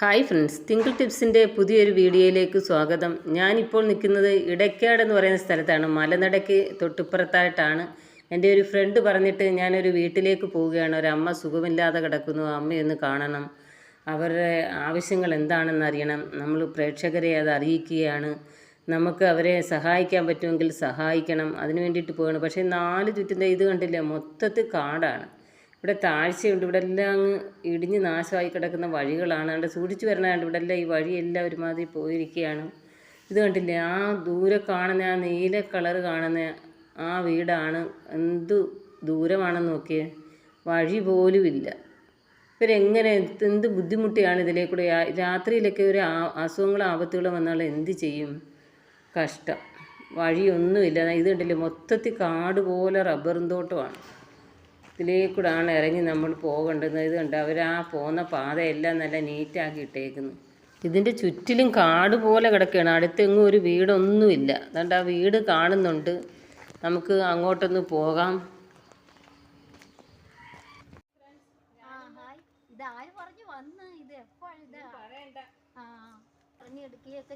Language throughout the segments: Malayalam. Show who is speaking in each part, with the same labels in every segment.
Speaker 1: ഹായ് ഫ്രണ്ട്സ് തിങ്കിൾ ടിപ്സിന്റെ പുതിയൊരു വീഡിയോയിലേക്ക് സ്വാഗതം. ഞാനിപ്പോൾ നിൽക്കുന്നത് ഇടയ്ക്കാട് എന്ന് പറയുന്ന സ്ഥലത്താണ്. മലനടയ്ക്ക് തൊട്ടിപ്പുറത്തായിട്ടാണ്. എന്റെ ഒരു ഫ്രണ്ട് പറഞ്ഞിട്ട് ഞാനൊരു വീട്ടിലേക്ക് പോവുകയാണ്. ഒരു അമ്മ സുഖമില്ലാതെ കിടക്കുന്നു. അമ്മയൊന്ന് കാണണം. അവരുടെ ആവശ്യങ്ങൾ എന്താണെന്ന് അറിയണം. നമ്മൾ പ്രേക്ഷകരെ അത് അറിയിക്കുകയാണ്. നമുക്ക് അവരെ സഹായിക്കാൻ പറ്റുമെങ്കിൽ സഹായിക്കണം. അതിന് വേണ്ടിയിട്ട് പോവുകയാണ്. പക്ഷേ നാല് ചുറ്റിന്റെ ഇത് കണ്ടില്ല? മൊത്തത്തിൽ കാടാണ്. ഇവിടെ താഴ്ചയുണ്ട്. ഇവിടെ എല്ലാം അങ്ങ് ഇടിഞ്ഞ് നാശമായി കിടക്കുന്ന വഴികളാണ്. അവിടെ സൂക്ഷിച്ചു വരണാണ്ട് ഇവിടെ എല്ലാം ഈ വഴിയെല്ലാം ഒരുമാതിരി പോയിരിക്കുകയാണ്. ഇത് കണ്ടില്ലേ? ആ ദൂരെ കാണുന്ന ആ നീല കളർ കാണുന്ന ആ വീടാണ്. എന്ത് ദൂരമാണെന്ന് നോക്കിയേ. വഴി പോലുമില്ല ഇവരെങ്ങനെ എന്ത് ബുദ്ധിമുട്ടിയാണ് ഇതിലേക്കൂടെ? രാത്രിയിലൊക്കെ ഒരു അസുഖങ്ങളും ആപത്തുകളും വന്നാൽ എന്ത് ചെയ്യും? കഷ്ടം. വഴിയൊന്നുമില്ല. ഇത് കണ്ടില്ലേ? മൊത്തത്തിൽ കാട് പോലെ റബ്ബറും തോട്ടമാണ്. ഇതിലേ കൂടാണ് ഇറങ്ങി നമ്മൾ പോകേണ്ടത്. ഇത് കണ്ട് അവർ ആ പോകുന്ന പാതയെല്ലാം നല്ല നീറ്റാക്കി ഇട്ടേക്കുന്നു. ഇതിന്റെ ചുറ്റിലും കാട് പോലെ കിടക്കുകയാണ്. അടുത്തെങ്ങും ഒരു വീടൊന്നുമില്ല. അതുകൊണ്ട് ആ വീട് കാണുന്നുണ്ട്. നമുക്ക് അങ്ങോട്ടൊന്ന് പോകാം
Speaker 2: ആ ഹായ് ഇത് ആര് പറഞ്ഞു വന്ന് ഇത് എപ്പോഴും ഇത് ആ പറഞ്ഞു എടുക്കുകയൊക്കെ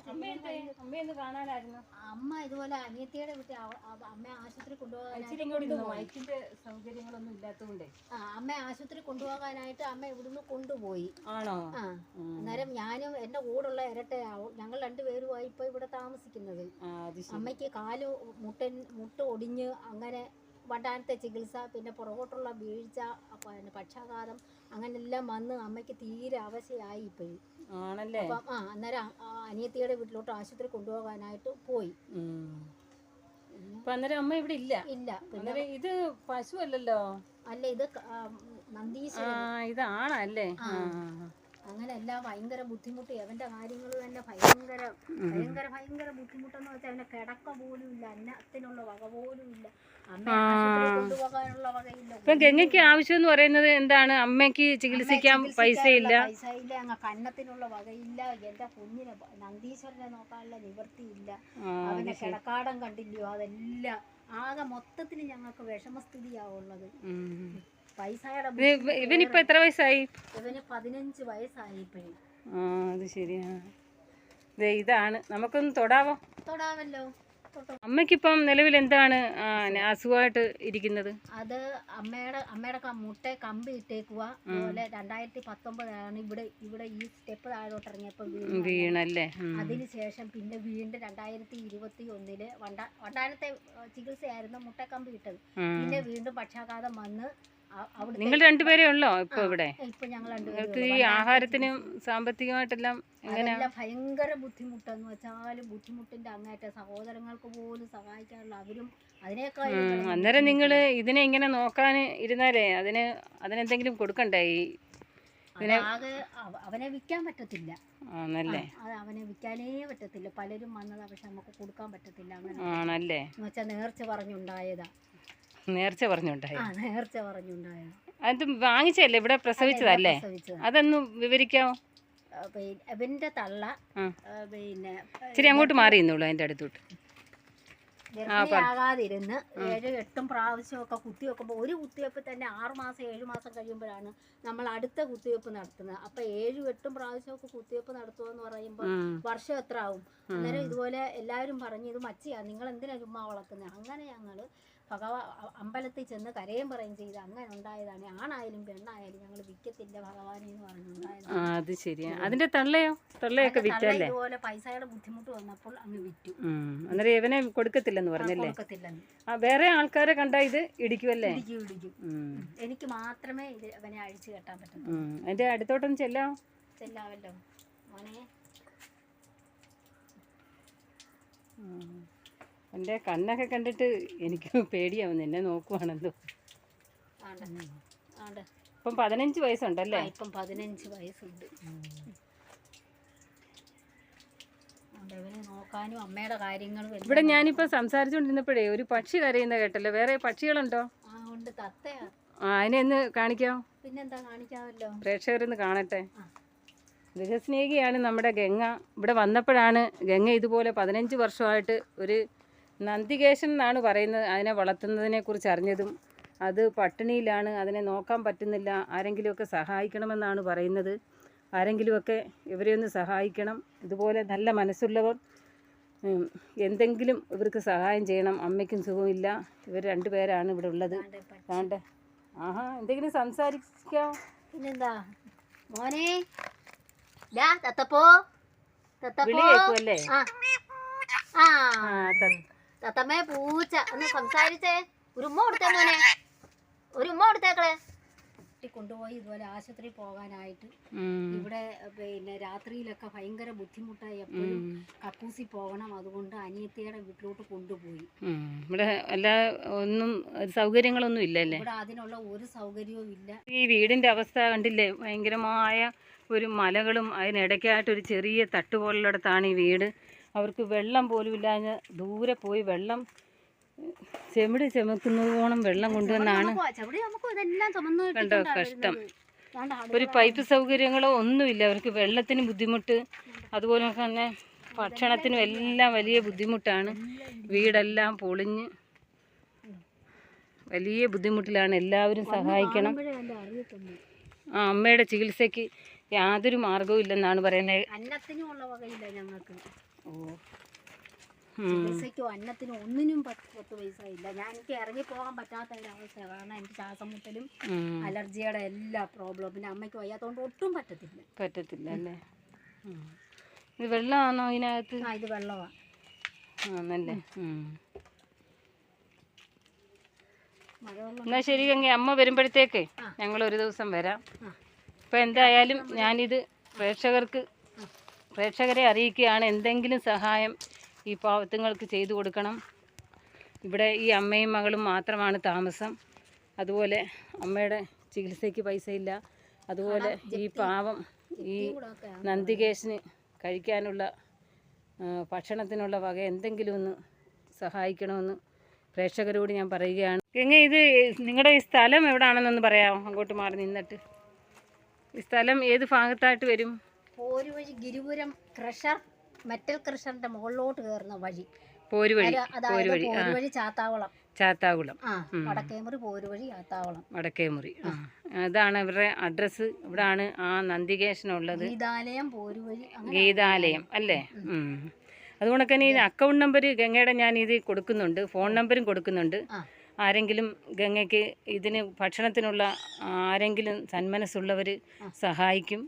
Speaker 1: അമ്മയൊന്ന് കാണാനായിരുന്നു?
Speaker 2: അമ്മ ഇതുപോലെ അനിയത്തിയുടെ വീട്ടിൽ അമ്മ ആശുപത്രി കൊണ്ടുപോകാനായിട്ട്
Speaker 1: സൗകര്യങ്ങളൊന്നും ഇല്ലാത്തതുകൊണ്ട്.
Speaker 2: ആ അമ്മയെ ആശുപത്രി കൊണ്ടുപോകാനായിട്ട് അമ്മ ഇവിടുന്ന് കൊണ്ടുപോയി.
Speaker 1: ആണോ?
Speaker 2: ആ അന്നേരം ഞാനും എന്റെ കൂടെയുള്ള ഇരട്ട ഞങ്ങൾ രണ്ടുപേരുമായി ഇപ്പൊ ഇവിടെ താമസിക്കുന്നത്. അമ്മയ്ക്ക് കാൽ മുട്ട മുട്ട ഒടിഞ്ഞ് അങ്ങനെ വണ്ടാനത്തെ ചികിത്സ പിന്നെ പുറകോട്ടുള്ള വീഴ്ച പക്ഷാഘാതം അങ്ങനെല്ലാം വന്ന് അമ്മയ്ക്ക് തീരെ അവശയായി ഇപ്പോഴും
Speaker 1: ആണല്ലേ?
Speaker 2: അപ്പം ആ അന്നേരം അനിയത്തിയുടെ വീട്ടിലോട്ട് ആശുപത്രി കൊണ്ടുപോകാനായിട്ട് പോയി.
Speaker 1: അന്നേരം അമ്മ ഇവിടെ ഇല്ല?
Speaker 2: ഇല്ല. പിന്നെ
Speaker 1: ഇത് പശു അല്ലല്ലോ
Speaker 2: അല്ല ഇത് നന്ദീശ്വരൻ.
Speaker 1: ഇതാണല്ലേ? ആ.
Speaker 2: അങ്ങനെ എല്ലാം ഭയങ്കര ബുദ്ധിമുട്ട്. അവന്റെ കാര്യങ്ങൾ തന്നെ ഭയങ്കര ഭയങ്കര ഭയങ്കര ബുദ്ധിമുട്ടെന്ന് വെച്ചാൽ അവന്റെ കിടക്ക പോലും ഇല്ല അന്നത്തിനുള്ള വക പോലും ഇല്ല.
Speaker 1: ഇപ്പം ഗംഗയ്ക്ക് ആവശ്യം എന്ന് പറയുന്നത് എന്താണ്? അമ്മയ്ക്ക് ചികിത്സിക്കാൻ പൈസ ഇല്ല
Speaker 2: പൈസ ഇല്ല അങ്ങ് കന്നത്തിനുള്ള വകയില്ല എന്റെ കുഞ്ഞിനെ നന്ദീശ്വരനെ നോക്കാനുള്ള നിവൃത്തിയില്ല അവനെ കിടക്കാടം കണ്ടില്ലയോ? അതെല്ലാം ആകെ മൊത്തത്തിൽ ഞങ്ങൾക്ക് വിഷമസ്ഥിതിയാവുള്ളത് പൈസയുടെ
Speaker 1: ഇവനിപ്പോ എത്ര വയസ്സായി?
Speaker 2: ഇവന് പതിനഞ്ച് വയസ്സായി ഇപ്പോഴും.
Speaker 1: ആ അത് ശരിയാ ദേ ഇതാണ്. നമുക്കൊന്ന് തൊടാവോ?
Speaker 2: തൊടാവല്ലോ അമ്മക്കിപ്പം
Speaker 1: അമ്മയ്ക്കിപ്പം നിലവിൽ എന്താണ് അസുഖമായിട്ട് ഇരിക്കുന്നത്?
Speaker 2: അത് അമ്മയുടെ അമ്മയുടെ മുട്ട കമ്പി ഇട്ടേക്കുക അതുപോലെ രണ്ടായിരത്തി പത്തൊമ്പതാണ് ഇവിടെ ഇവിടെ ഈ സ്റ്റെപ്പ് താഴോട്ട് ഇറങ്ങിയപ്പോൾ
Speaker 1: വീണല്ലേ.
Speaker 2: അതിനുശേഷം പിന്നെ വീണ്ടും രണ്ടായിരത്തി ഇരുപത്തി ഒന്നിൽ വണ്ട വണ്ടാനത്തെ ചികിത്സയായിരുന്നു മുട്ടക്കമ്പി ഇട്ടത്. പിന്നെ വീണ്ടും പക്ഷാഘാതം വന്ന്
Speaker 1: നിങ്ങൾ രണ്ടുപേരേ ഉള്ളോ ഇപ്പൊ ഇവിടെ? നിങ്ങൾക്ക് ഈ ആഹാരത്തിനും സാമ്പത്തികമായിട്ടെല്ലാം എങ്ങനെയാ?
Speaker 2: ഭയങ്കര ബുദ്ധിമുട്ടെന്ന് വെച്ചാൽ ബുദ്ധിമുട്ടിന്റെ അങ്ങേറ്റ സഹോദരങ്ങൾക്ക് പോലും സഹായിക്കാനുള്ള അവരും അതിനേക്കാൾ
Speaker 1: അന്നേരം നിങ്ങൾ ഇതിനെ ഇങ്ങനെ നോക്കാൻ ഇരുന്നാലേ അതിന് അതിനെന്തെങ്കിലും കൊടുക്കണ്ടേ ഈ
Speaker 2: അവനെ വിൽക്കാൻ പറ്റത്തില്ല. അവനെ വിൽക്കാനേ പറ്റത്തില്ല. പലരും വന്നതാ പക്ഷെ നമുക്ക് കൊടുക്കാൻ പറ്റത്തില്ല. അങ്ങനെ
Speaker 1: ആണല്ലേ?
Speaker 2: എന്ന് വെച്ചാൽ നേർച്ച പറഞ്ഞുണ്ടായതാ.
Speaker 1: നേർച്ച പറഞ്ഞുണ്ടായി?
Speaker 2: നേർച്ച പറഞ്ഞുണ്ടായതാ
Speaker 1: അത് വാങ്ങിച്ചല്ലേ ഇവിടെ പ്രസവിച്ചതല്ലേ?
Speaker 2: പ്രസവിച്ചതാ.
Speaker 1: അതൊന്ന് വിവരിക്കാമോ
Speaker 2: ഇവന്റെ തള്ള പിന്നെ
Speaker 1: ഇച്ചിരി അങ്ങോട്ട് മാറി നിന്നോളൂ അതിന്റെ അടുത്തോട്ട്.
Speaker 2: ഗർഭിണിയാകാതിരുന്ന് ഏഴ് എട്ടും പ്രാവശ്യമൊക്കെ കുത്തിവെക്കുമ്പോൾ ഒരു കുത്തിവെപ്പ് തന്നെ ആറ് മാസം ഏഴ് മാസം കഴിയുമ്പോഴാണ് നമ്മൾ അടുത്ത കുത്തിവെപ്പ് നടത്തുന്നത്. അപ്പൊ ഏഴും എട്ടും പ്രാവശ്യമൊക്കെ കുത്തിവെപ്പ് നടത്തുമെന്ന് പറയുമ്പോൾ വർഷം എത്ര ആവും അന്നേരം ഇതുപോലെ എല്ലാവരും പറഞ്ഞു ഇത് മച്ചിയാ നിങ്ങൾ എന്തിനാ ചുമ്മാ വളർത്തുന്നത് അങ്ങനെ ഞങ്ങൾ ഭഗവാ അമ്പലത്തിൽ ചെന്ന് കരയും പറയും ചെയ്ത് അങ്ങനെ ഉണ്ടായതാണ്. ആണായാലും പെണ്ണായാലും ഞങ്ങൾ വിൽക്കത്തില്ല ഭഗവാനെ എന്ന്
Speaker 1: പറഞ്ഞുണ്ടായത് അത് ശരിയാ. അതിന്റെ തള്ളയോ? തള്ളയൊക്കെ
Speaker 2: തള്ള
Speaker 1: വിറ്റല്ലേ?
Speaker 2: ഇതുപോലെ പൈസയുടെ ബുദ്ധിമുട്ട് വന്നപ്പോൾ അങ്ങ് വിറ്റു.
Speaker 1: അന്നേരം ഇവനെ കൊടുക്കത്തില്ലെന്ന് പറഞ്ഞല്ലേ?
Speaker 2: കൊടുക്കത്തില്ലെന്ന്.
Speaker 1: വേറെ ആൾക്കാരെ കണ്ടാ ഇത് ഇടിക്കുമല്ലേ
Speaker 2: ഇടിക്കും ഇടിക്കും. എനിക്ക് മാത്രമേ ഇത് അവനെ അഴിച്ചു കെട്ടാൻ പറ്റത്തുള്ളൂ.
Speaker 1: എന്റെ അതിന്റെ അടുത്തോട്ടൊന്ന് ചെല്ലാം.
Speaker 2: ചെല്ലാവല്ലോ. മോനെ.
Speaker 1: എന്റെ കണ്ണൊക്കെ കണ്ടിട്ട് എനിക്ക് പേടിയാവും. എന്നെ നോക്കുവാണെന്തോ ഇപ്പം പതിനഞ്ച് വയസ്സുണ്ടല്ലേ?
Speaker 2: ഇപ്പം പതിനഞ്ച് വയസ്സുണ്ട്. നോക്കാനും അമ്മയുടെ കാര്യങ്ങളും
Speaker 1: ഇവിടെ ഞാനിപ്പോൾ സംസാരിച്ചുകൊണ്ടിരുന്നപ്പോഴേ ഒരു പക്ഷി കരയുന്ന കേട്ടല്ലോ. വേറെ പക്ഷികളുണ്ടോ?
Speaker 2: ആ ഉണ്ട്. തത്തയാ.
Speaker 1: ആ അതിനെ ഒന്ന് കാണിക്കാം.
Speaker 2: പിന്നെന്താ കാണിക്കാമല്ലോ
Speaker 1: പ്രേക്ഷകരൊന്ന് കാണട്ടെ. ഗൃഹസ്നേഹിയാണ് നമ്മുടെ ഗംഗ. ഇവിടെ വന്നപ്പോഴാണ് ഗംഗ ഇതുപോലെ പതിനഞ്ച് വർഷമായിട്ട് ഒരു നന്ദികേശൻ എന്നാണ് പറയുന്നത്. അതിനെ വളർത്തുന്നതിനെ കുറിച്ച് അറിഞ്ഞതും അത് പട്ടിണിയിലാണ്. അതിനെ നോക്കാൻ പറ്റുന്നില്ല. ആരെങ്കിലുമൊക്കെ സഹായിക്കണമെന്നാണ് പറയുന്നത്. ആരെങ്കിലുമൊക്കെ ഇവരെ ഒന്ന് സഹായിക്കണം. ഇതുപോലെ നല്ല മനസ്സുള്ളവർ എന്തെങ്കിലും ഇവർക്ക് സഹായം ചെയ്യണം. അമ്മയ്ക്കും സുഖമില്ല. ഇവർ രണ്ടുപേരാണ് ഇവിടെ ഉള്ളത്. വേണ്ട ആഹാ എന്തെങ്കിലും സംസാരിക്കാം?
Speaker 2: പിന്നെന്താ? മോനെ. തത്തപ്പോ. തത്തപ്പോ. ആ. ആ. തത്തമ്മേ പൂച്ച ഒന്ന് സംസാരിച്ചേ. ഒരു ഉമ്മ കൊടുത്തേ മോനെ. ഒരു ഉമ്മ കൊടുത്തേക്കളെ കൊണ്ടുപോയി ഇതുപോലെ ആശുപത്രി പോകാനായിട്ട്. ഇവിടെ പിന്നെ രാത്രിയിലൊക്കെ ഭയങ്കര ബുദ്ധിമുട്ടായി. എപ്പോഴും കക്കൂസി പോകണം. അതുകൊണ്ട് അനിയത്തിയുടെ വീട്ടിലോട്ട് കൊണ്ടുപോയി.
Speaker 1: ഇവിടെ എല്ലാ ഒന്നും സൗകര്യങ്ങളൊന്നും ഇല്ലല്ലേ?
Speaker 2: ഇവിടെ അതിനുള്ള ഒരു സൗകര്യവും ഇല്ല.
Speaker 1: ഈ വീടിന്റെ അവസ്ഥ കണ്ടില്ലേ? ഭയങ്കരമായ ഒരു മലകളും അതിനിടയ്ക്കായിട്ട് ഒരു ചെറിയ തട്ടുപോലുള്ളിടത്താണ് ഈ വീട്. അവർക്ക് വെള്ളം പോലും ഇല്ലാഞ്ഞ് ദൂരെ പോയി വെള്ളം ചെമിടി ചെമക്കുന്നതോണം വെള്ളം കൊണ്ടുവന്നാണ്. കണ്ടോ കഷ്ടം. ഒരു പൈപ്പ് സൗകര്യങ്ങളോ ഒന്നുമില്ല. അവർക്ക് വെള്ളത്തിന് ബുദ്ധിമുട്ട്. അതുപോലെ തന്നെ ഭക്ഷണത്തിനും എല്ലാം വലിയ ബുദ്ധിമുട്ടാണ്. വീടെല്ലാം പൊളിഞ്ഞ് വലിയ ബുദ്ധിമുട്ടിലാണ്. എല്ലാവരും സഹായിക്കണം. ആ അമ്മയുടെ ചികിത്സയ്ക്ക് യാതൊരു മാർഗവും ഇല്ലെന്നാണ് പറയുന്നത്
Speaker 2: അന്നത്തിനും ഉള്ള വകയില്ല ഞങ്ങൾക്ക്.
Speaker 1: ഓ.
Speaker 2: പൈസയ്ക്കോ അന്നത്തിനോ ഒന്നിനും പത്ത് പൈസ ഇല്ല. ഞാൻ എനിക്ക് ഇറങ്ങി പോകാൻ പറ്റാത്ത ഒരവസ്ഥ കാരണം എനിക്ക് ശ്വാസം മുട്ടലും അലർജിയുടെ എല്ലാ പ്രോബ്ലം പിന്നെ അമ്മയ്ക്ക് വയ്യാത്തതുകൊണ്ട് ഒട്ടും പറ്റത്തില്ല.
Speaker 1: പറ്റത്തില്ല അല്ലേ. ഇത് വെള്ളമാണോ ഇതിനകത്ത്?
Speaker 2: ആ ഇത് വെള്ളമാണ്
Speaker 1: ആണല്ലേ ഉം.
Speaker 2: മഴവെള്ളം
Speaker 1: എന്നാ ശരി ഗംഗ. അമ്മ വരുമ്പോഴത്തേക്ക്. ഞങ്ങൾ ഒരു ദിവസം വരാം. ഇപ്പം എന്തായാലും ഞാനിത് പ്രേക്ഷകർക്ക് പ്രേക്ഷകരെ അറിയിക്കുകയാണ്. എന്തെങ്കിലും സഹായം ഈ പാവത്തുങ്ങൾക്ക് ചെയ്തു കൊടുക്കണം. ഇവിടെ ഈ അമ്മയും മകളും മാത്രമാണ് താമസം. അതുപോലെ അമ്മയുടെ ചികിത്സയ്ക്ക് പൈസയില്ല അതുപോലെ ഈ പാവം ഈ നന്ദികേശന് കഴിക്കാനുള്ള ഭക്ഷണത്തിനുള്ള വക എന്തെങ്കിലും ഒന്ന് സഹായിക്കണമെന്ന് പ്രേക്ഷകരോട് ഞാൻ പറയുകയാണ്. എങ്ങനെ ഇത് നിങ്ങളുടെ ഈ സ്ഥലം എവിടാണെന്നൊന്ന് പറയാമോ? അങ്ങോട്ട് മാറി നിന്നിട്ട്. ഈ സ്ഥലം ഏത് ഭാഗത്തായിട്ട് വരും?
Speaker 2: പോരു വഴി ഗിരിപുരം ക്രഷർ മെറ്റൽ ക്രഷറിന്റെ മുകളിലോട്ട് കയറുന്ന വഴി.
Speaker 1: പോരുവഴി പോരുവഴി
Speaker 2: പോരുവഴി ചാത്താവളം.
Speaker 1: ചാത്താകുളം
Speaker 2: വടക്കേമുറി പോരുവഴി ചാത്താവളം.
Speaker 1: വടക്കേമുറി അതാണ് ഇവരുടെ അഡ്രസ്സ്. ഇവിടാണ് ആ നന്ദികേശനുള്ളത്
Speaker 2: ഗീതാലയം പോരുവഴി
Speaker 1: ഗീതാലയം അല്ലേ. അതുകൊണ്ടൊക്കെ തന്നെ ഈ അക്കൗണ്ട് നമ്പർ ഗംഗയുടെ ഞാൻ ഇത് കൊടുക്കുന്നുണ്ട്. ഫോൺ നമ്പറും കൊടുക്കുന്നുണ്ട്. ആരെങ്കിലും ഗംഗയ്ക്ക് ഇതിന് ഭക്ഷണത്തിനുള്ള ആരെങ്കിലും സന്മനസ്സുള്ളവർ സഹായിക്കും.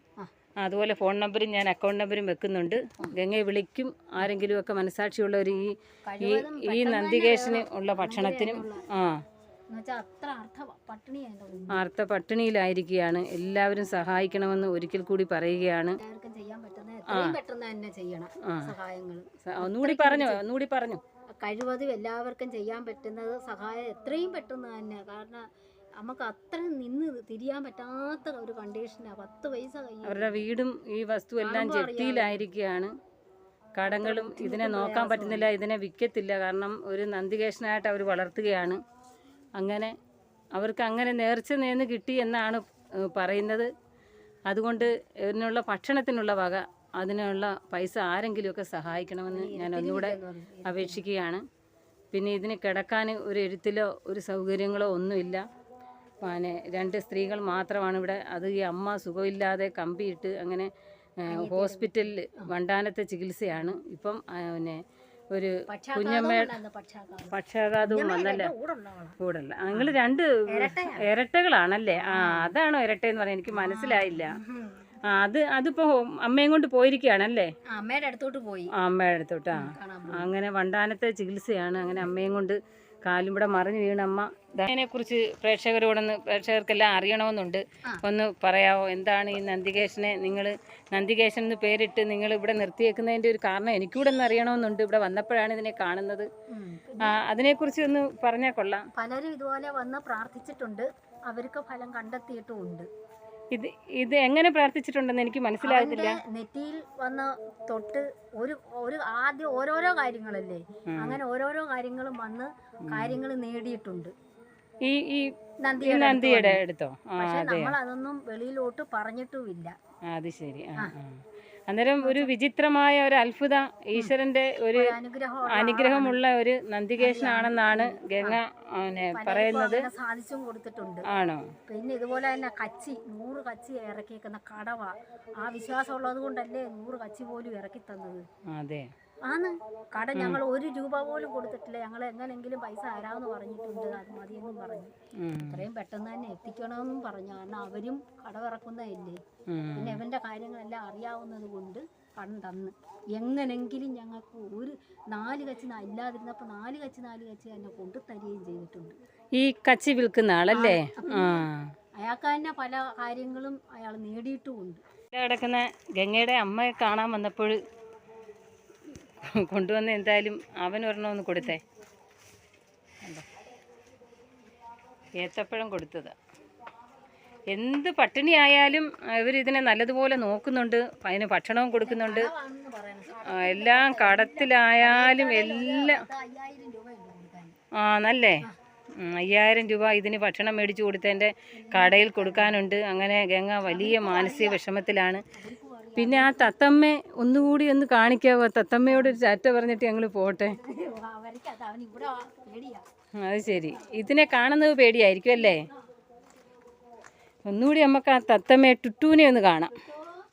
Speaker 1: അതുപോലെ ഫോൺ നമ്പറും ഞാൻ അക്കൗണ്ട് നമ്പറും വെക്കുന്നുണ്ട്. ഗംഗയെ വിളിക്കും. ആരെങ്കിലുമൊക്കെ മനസാക്ഷിയുള്ളവർ ഈ ഈ ഈ നന്ദികേശന് ഉള്ള ഭക്ഷണത്തിനും ആ.
Speaker 2: അർത്ഥ
Speaker 1: ആർത്ത പട്ടിണിയിലായിരിക്കുകയാണ് എല്ലാവരും സഹായിക്കണമെന്ന് ഒരിക്കൽ കൂടി പറയുകയാണ്. ഒന്നുകൂടി പറഞ്ഞോ ഒന്നുകൂടി പറഞ്ഞു.
Speaker 2: കഴിവതും എല്ലാവർക്കും ചെയ്യാൻ പറ്റുന്നത് സഹായം എത്രയും പെട്ടെന്ന് തന്നെ. കാരണം നമുക്ക് അത്ര നിന്ന് തിരിയാൻ പറ്റാത്ത ഒരു കണ്ടീഷനാണ് പത്ത് പൈസ കഴിഞ്ഞു
Speaker 1: അവരുടെ വീടും ഈ വസ്തു എല്ലാം. ജപ്തിയിലായിരിക്കുകയാണ്. കടങ്ങളും ഇതിനെ നോക്കാൻ പറ്റുന്നില്ല ഇതിനെ വിൽക്കത്തില്ല. കാരണം ഒരു നന്ദികേഷനായിട്ട് അവർ വളർത്തുകയാണ്. അങ്ങനെ അവർക്ക് അങ്ങനെ നേർച്ച നേന്ന് കിട്ടി എന്നാണ് പറയുന്നത്. അതുകൊണ്ട് ഇതിനുള്ള ഭക്ഷണത്തിനുള്ള വക അതിനുള്ള പൈസ ആരെങ്കിലുമൊക്കെ സഹായിക്കണമെന്ന് ഞാൻ ഒന്നുകൂടെ അപേക്ഷിക്കുകയാണ്. പിന്നെ ഇതിന് കിടക്കാൻ ഒരു എഴുത്തിലോ ഒരു സൗകര്യങ്ങളോ ഒന്നുമില്ല. പിന്നെ രണ്ട് സ്ത്രീകൾ മാത്രമാണ് ഇവിടെ. അത് ഈ അമ്മ സുഖമില്ലാതെ കമ്പിയിട്ട് അങ്ങനെ ഹോസ്പിറ്റലിൽ വണ്ടാനത്തെ ചികിത്സയാണ്. ഇപ്പം പിന്നെ ഒരു കുഞ്ഞമ്മ
Speaker 2: പക്ഷാഘാതം.
Speaker 1: പക്ഷാഘാതവും വന്നല്ലേ? കൂടല്ല. നിങ്ങൾ രണ്ട് ഇരട്ടകളാണല്ലേ? ആ അതാണോ ഇരട്ടയെന്ന് പറയാൻ എനിക്ക് മനസ്സിലായില്ല. അത് അതിപ്പോ അമ്മയും കൊണ്ട് പോയിരിക്കുകയാണല്ലേ?
Speaker 2: അമ്മയുടെ അടുത്തോട്ട് പോയി.
Speaker 1: അമ്മയുടെ അടുത്തോട്ടാ. അങ്ങനെ വണ്ടാനത്തെ ചികിത്സയാണ്. അങ്ങനെ അമ്മയും കൊണ്ട് കാലും ഇവിടെ മറിഞ്ഞു വീണമ്മ അതിനെ കുറിച്ച് പ്രേക്ഷകരോടൊന്ന് പ്രേക്ഷകർക്കെല്ലാം അറിയണമെന്നുണ്ട്. ഒന്ന് പറയാവോ? എന്താണ് ഈ നന്ദികേശനെ നിങ്ങൾ നന്ദികേശൻ എന്ന് പേരിട്ട് നിങ്ങൾ ഇവിടെ നിർത്തിയേക്കുന്നതിന്റെ ഒരു കാരണം എനിക്കൂടെ ഒന്ന് അറിയണമെന്നുണ്ട്. ഇവിടെ വന്നപ്പോഴാണ് ഇതിനെ കാണുന്നത്. അതിനെക്കുറിച്ച് ഒന്ന് പറഞ്ഞാൽ കൊള്ളാം.
Speaker 2: പലരും ഇതുപോലെ വന്ന് പ്രാർത്ഥിച്ചിട്ടുണ്ട്. അവർക്ക് ഫലം കണ്ടെത്തിയിട്ടുമുണ്ട്.
Speaker 1: ഇത് ഇത് എങ്ങനെ പ്രാർത്ഥിച്ചിട്ടുണ്ടെന്ന് എനിക്ക് മനസ്സിലാകത്തില്ല.
Speaker 2: നെറ്റിയിൽ വന്ന് തൊട്ട് ഒരു ഒരു ആദ്യം ഓരോരോ കാര്യങ്ങളല്ലേ? അങ്ങനെ ഓരോരോ കാര്യങ്ങളും വന്ന് കാര്യങ്ങൾ നേടിയിട്ടുണ്ട്.
Speaker 1: ഈ ഈ
Speaker 2: നന്ദിയുടെ
Speaker 1: അടുത്തോ
Speaker 2: പക്ഷെ നമ്മൾ അതൊന്നും വെളിയിലോട്ട് പറഞ്ഞിട്ടുമില്ല.
Speaker 1: അത് ശരി. അന്നേരം ഒരു വിചിത്രമായ ഒരു അത്ഭുത ഈശ്വരന്റെ ഒരു
Speaker 2: അനുഗ്രഹം
Speaker 1: അനുഗ്രഹമുള്ള ഒരു നന്ദികേശനാണെന്നാണ് ഗംഗ പറയുന്നത്.
Speaker 2: സാധിച്ചും കൊടുത്തിട്ടുണ്ട്.
Speaker 1: ആണോ?
Speaker 2: പിന്നെ ഇതുപോലെ തന്നെ കച്ചി നൂറ് കച്ചി ഇറക്കിയേക്കുന്ന കടവ. ആ വിശ്വാസം ഉള്ളത് കൊണ്ടല്ലേ നൂറ് കച്ചി പോലും ഇറക്കി തന്നത്
Speaker 1: അതെ.
Speaker 2: ആണ് കട ഞങ്ങൾ ഒരു രൂപ പോലും കൊടുത്തിട്ടില്ല. ഞങ്ങൾ എങ്ങനെങ്കിലും പൈസ തരാമെന്ന് പറഞ്ഞിട്ടുണ്ട്. അത് മതിയെന്നും പറഞ്ഞു. അത്രയും പെട്ടെന്ന് തന്നെ എത്തിക്കണമെന്നും പറഞ്ഞു. കാരണം അവരും കടവിറക്കുന്നതല്ലേ. പിന്നെ ഇവന്റെ കാര്യങ്ങളെല്ലാം അറിയാവുന്നത് കൊണ്ട് പണം തന്ന്. എങ്ങനെങ്കിലും ഞങ്ങൾക്ക് ഒരു നാല് കച്ചി ഇല്ലാതിരുന്നപ്പോൾ നാല് കച്ചി നാല് കച്ചി തന്നെ കൊണ്ടു തരികയും ചെയ്തിട്ടുണ്ട്.
Speaker 1: ഈ കച്ചി വിൽക്കുന്ന ആളല്ലേ?
Speaker 2: അയാൾക്ക് തന്നെ പല കാര്യങ്ങളും അയാൾ നേടിയിട്ടുമുണ്ട്.
Speaker 1: കിടക്കുന്ന ഗംഗയുടെ അമ്മയെ കാണാൻ വന്നപ്പോൾ കൊണ്ടുവന്ന എന്തായാലും അവൻ ഒരെണ്ണം കൊടുത്തേ? ഏത്തപ്പഴം കൊടുത്തത്. എന്ത് പട്ടിണി ആയാലും ഇവരിതിനെ നല്ലതുപോലെ നോക്കുന്നുണ്ട്. അതിന് ഭക്ഷണവും കൊടുക്കുന്നുണ്ട്. എല്ലാം കടത്തിലായാലും എല്ലാം ആ നല്ലേ? അയ്യായിരം രൂപ ഇതിന് ഭക്ഷണം മേടിച്ചു കൊടുത്തതിന്റെ കടയിൽ കൊടുക്കാനുണ്ട്. അങ്ങനെ ഗംഗ വലിയ മാനസിക വിഷമത്തിലാണ്. പിന്നെ ആ തത്തമ്മ ഒന്നുകൂടി ഒന്ന് കാണിക്കാവോ? തത്തമ്മയോട് ഒരു ചാറ്റ പറഞ്ഞിട്ട് ഞങ്ങൾ പോട്ടെ.
Speaker 2: അത്
Speaker 1: ശരി. ഇതിനെ കാണുന്നത് പേടിയായിരിക്കും അല്ലേ? ഒന്നുകൂടി നമുക്ക് ആ തത്തമ്മയെ ടുട്ടൂനെ ഒന്ന് കാണാം.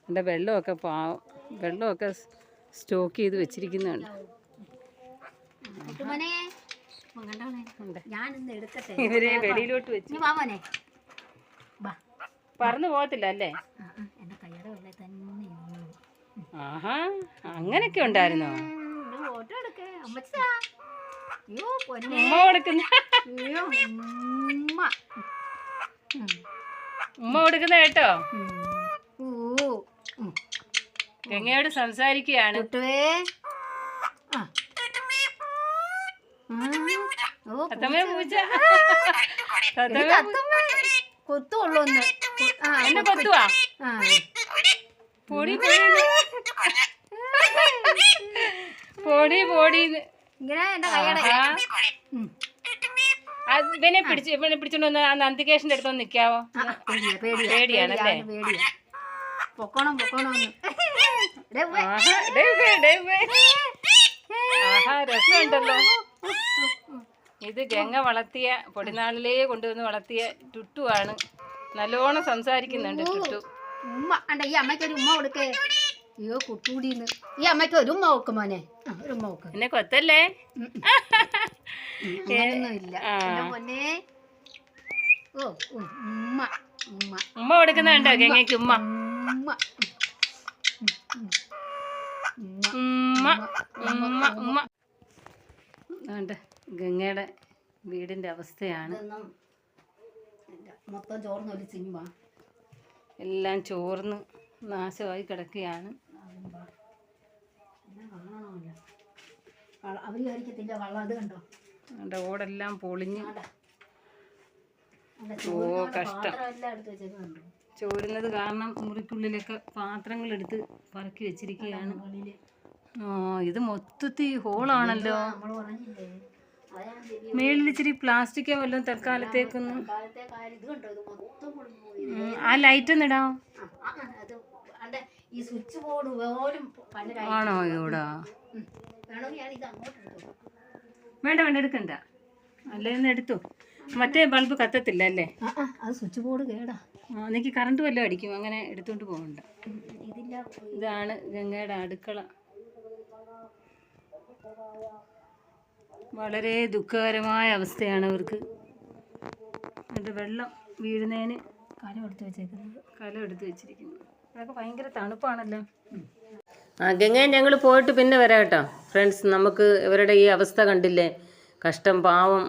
Speaker 1: എന്റെ വെള്ളമൊക്കെ പാവം. വെള്ളമൊക്കെ സ്റ്റോക്ക് ചെയ്ത് വെച്ചിരിക്കുന്നുണ്ട്. ഇവരെ വെളിയിലോട്ട് വെച്ച്. പറന്നു പോകത്തില്ല അല്ലേ
Speaker 2: ആ, ആ, എന്റെ കയ്യുടെ വെള്ളം തന്നെ ഇരുന്നു.
Speaker 1: ആഹാ അങ്ങനൊക്കെ ഉണ്ടായിരുന്നോ? ഉമ്മ കൊടുക്കുന്ന
Speaker 2: ഉമ്മ.
Speaker 1: ഉമ്മ കൊടുക്കുന്ന കേട്ടോ? ഗംഗയോട് സംസാരിക്കുകയാണ്. തത്തമ്മേ പൂച്ച.
Speaker 2: ആ.
Speaker 1: എന്നെ കൊത്തുവാ? പൊടി പൊടി. പൊടി പൊടി. ഇവനെ പിടിച്ച് ഇവനെ പിടിച്ചോണ്ട് വന്ന് ആ നന്ദികേശന്റെ അടുത്ത് നിക്കാവോ? പേടിയാണല്ലേ?
Speaker 2: പൊക്കോണം പൊക്കോണം.
Speaker 1: ആഹാ രസമുണ്ടല്ലോ. ഇത് ഗംഗ വളർത്തിയ പൊടിനാളിലേ കൊണ്ടുവന്ന് വളർത്തിയ ആണ്. നല്ലോണം സംസാരിക്കുന്നുണ്ട് ടുട്ടു.
Speaker 2: ഉമ്മ അണ്ട ഈ അമ്മയ്ക്ക് ഒരു ഉമ്മ കൊടുക്കേ. അയ്യോ കുട്ടൂടിന്ന്. ഈ അമ്മയ്ക്ക് ഒരു മോക്ക് മോനെ. ഒരു മോക്ക്.
Speaker 1: എന്നെ കൊത്തല്ലേ?
Speaker 2: ഇല്ല മോനെ ഓ ഉമ്മ ഉമ്മ.
Speaker 1: ഉമ്മ കൊടുക്കുന്ന കണ്ടോ? ഗംഗയ്ക്ക് ഉമ്മ.
Speaker 2: ഉമ്മ. ഉമ്മ.
Speaker 1: ഉമ്മ ഉമ്മ വേണ്ട ഗംഗയുടെ വീടിന്റെ അവസ്ഥയാണ്.
Speaker 2: മൊത്തം ചോർന്നൊരു സിനിമ.
Speaker 1: എല്ലാം ചോർന്ന് നാശമായി കിടക്കുകയാണ്.
Speaker 2: അവർ വിചാരിക്കത്തില്ല വള്ളം അത് കണ്ടോ?
Speaker 1: ഓടെല്ലാം പൊളിഞ്ഞ്. ഓ കഷ്ടം. ചോരുന്നത് കാരണം മുറിക്കുള്ളിലൊക്കെ പാത്രങ്ങൾ എടുത്ത് പറക്കി വെച്ചിരിക്കുകയാണ്.
Speaker 2: ഓ
Speaker 1: ആ ഇത് മൊത്തത്തിൽ ഹോളാണല്ലോ. മേളിൽ ഇച്ചിരി പ്ലാസ്റ്റിക്കോ വല്ലതും തൽക്കാലത്തേക്കൊന്ന് ആ ലൈറ്റ് ഒന്ന്
Speaker 2: ഈ സ്വിച്ച് ബോർഡ് പോലും പലരായി
Speaker 1: ആണോ ഇവിടെ?
Speaker 2: വേണമെങ്കിൽ ഞാൻ ഇത് അങ്ങോട്ട് എടുത്തു.
Speaker 1: വേണ്ട വേണ്ട എടുക്കണ്ട. അല്ലേ ഒന്ന് എടുത്തു. മറ്റേ ബൾബ് കത്തത്തില്ല അല്ലേ?
Speaker 2: ആ ആ അത് സ്വിച്ച് ബോർഡ് കേടാ.
Speaker 1: എനിക്ക് കറണ്ട് വല്ലതും അടിക്കും. അങ്ങനെ എടുത്തോണ്ട് പോകണ്ട
Speaker 2: ഇതില്ല.
Speaker 1: ഇതാണ് ഗംഗയുടെ അടുക്കള. വളരെ ദുഃഖകരമായ അവസ്ഥയാണ് അവർക്ക് എന്നിട്ട് വെള്ളം വീഴുന്നതിന്
Speaker 2: കലം എടുത്ത് വെച്ചേക്കുന്നത്.
Speaker 1: കലം എടുത്ത് വെച്ചിരിക്കുന്നു. അതൊക്കെ ഭയങ്കര തണുപ്പാണല്ലോ? ആ ഗംഗയെ ഞങ്ങൾ പോയിട്ട് പിന്നെ വരാം കേട്ടോ. ഫ്രണ്ട്സ് നമുക്ക് ഇവരുടെ ഈ അവസ്ഥ കണ്ടില്ലേ? കഷ്ടം പാവം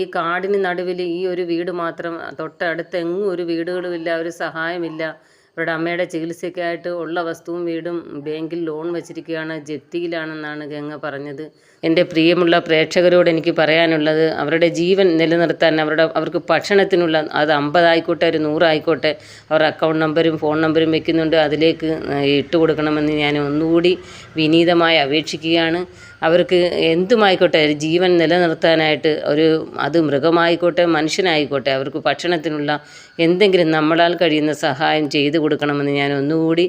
Speaker 1: ഈ കാടിന് നടുവിൽ ഈ ഒരു വീട് മാത്രം തൊട്ടടുത്ത് എങ്ങും ഒരു വീടുകളുമില്ല ഒരു സഹായമില്ല. ഇവരുടെ അമ്മയുടെ ചികിത്സയ്ക്കായിട്ട് ഉള്ള വസ്തുവും വീടും ബാങ്കിൽ ലോൺ വെച്ചിരിക്കുകയാണ് ജപ്തിയിലാണെന്നാണ് ഗംഗ പറഞ്ഞത്. എന്റെ പ്രിയമുള്ള പ്രേക്ഷകരോട് എനിക്ക് പറയാനുള്ളത് അവരുടെ ജീവൻ നിലനിർത്താൻ അവരുടെ അവർക്ക് ഭക്ഷണത്തിനുള്ള അത് അമ്പതായിക്കോട്ടെ ഒരു നൂറായിക്കോട്ടെ അവർ അക്കൗണ്ട് നമ്പരും ഫോൺ നമ്പരും വെക്കുന്നുണ്ട്. അതിലേക്ക് ഇട്ട് കൊടുക്കണമെന്ന് ഞാൻ ഒന്നുകൂടി വിനീതമായി അപേക്ഷിക്കുകയാണ്. അവർക്ക് എന്തുമായിക്കോട്ടെ ജീവൻ നിലനിർത്താനായിട്ട് ഒരു അത് മൃഗമായിക്കോട്ടെ മനുഷ്യനായിക്കോട്ടെ അവർക്ക് ഭക്ഷണത്തിനുള്ള എന്തെങ്കിലും നമ്മളാൽ കഴിയുന്ന സഹായം ചെയ്തു കൊടുക്കണമെന്ന് ഞാൻ ഒന്നുകൂടി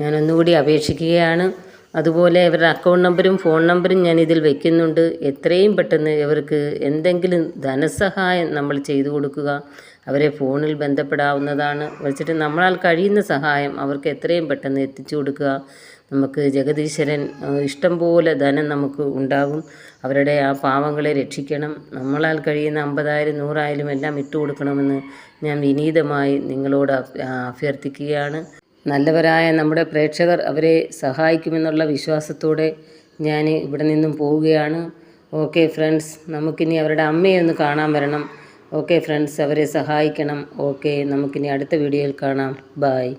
Speaker 1: ഞാൻ ഒന്നുകൂടി അപേക്ഷിക്കുകയാണ്. അതുപോലെ ഇവരുടെ അക്കൗണ്ട് നമ്പരും ഫോൺ നമ്പറും ഞാൻ ഇതിൽ വെക്കുന്നുണ്ട്. എത്രയും പെട്ടെന്ന് ഇവർക്ക് എന്തെങ്കിലും ധനസഹായം നമ്മൾ ചെയ്തു കൊടുക്കുക. അവരെ ഫോണിൽ ബന്ധപ്പെടാവുന്നതാണ്. വെച്ചിട്ട് നമ്മളാൽ കഴിയുന്ന സഹായം അവർക്ക് എത്രയും പെട്ടെന്ന് എത്തിച്ചു കൊടുക്കുക. നമുക്ക് ജഗദീശ്വരൻ ഇഷ്ടംപോലെ ഇഷ്ടം പോലെ ധനം നമുക്ക് ഉണ്ടാകും. അവരുടെ ആ പാവങ്ങളെ രക്ഷിക്കണം. നമ്മളാൽ കഴിയുന്ന അമ്പതായാലും നൂറായാലും എല്ലാം ഇട്ടു കൊടുക്കണമെന്ന് ഞാൻ വിനീതമായി നിങ്ങളോട് അഭ്യർത്ഥിക്കുകയാണ്. നല്ലവരായ നമ്മുടെ പ്രേക്ഷകർ അവരെ സഹായിക്കുമെന്നുള്ള വിശ്വാസത്തോടെ ഞാൻ ഇവിടെ നിന്നും പോവുകയാണ്. ഓക്കെ ഫ്രണ്ട്സ് നമുക്കിനി അവരുടെ അമ്മയെ ഒന്ന് കാണാൻ വരണം. ഓക്കെ ഫ്രണ്ട്സ് അവരെ സഹായിക്കണം. ഓക്കെ നമുക്കിനി അടുത്ത വീഡിയോയിൽ കാണാം. ബായ്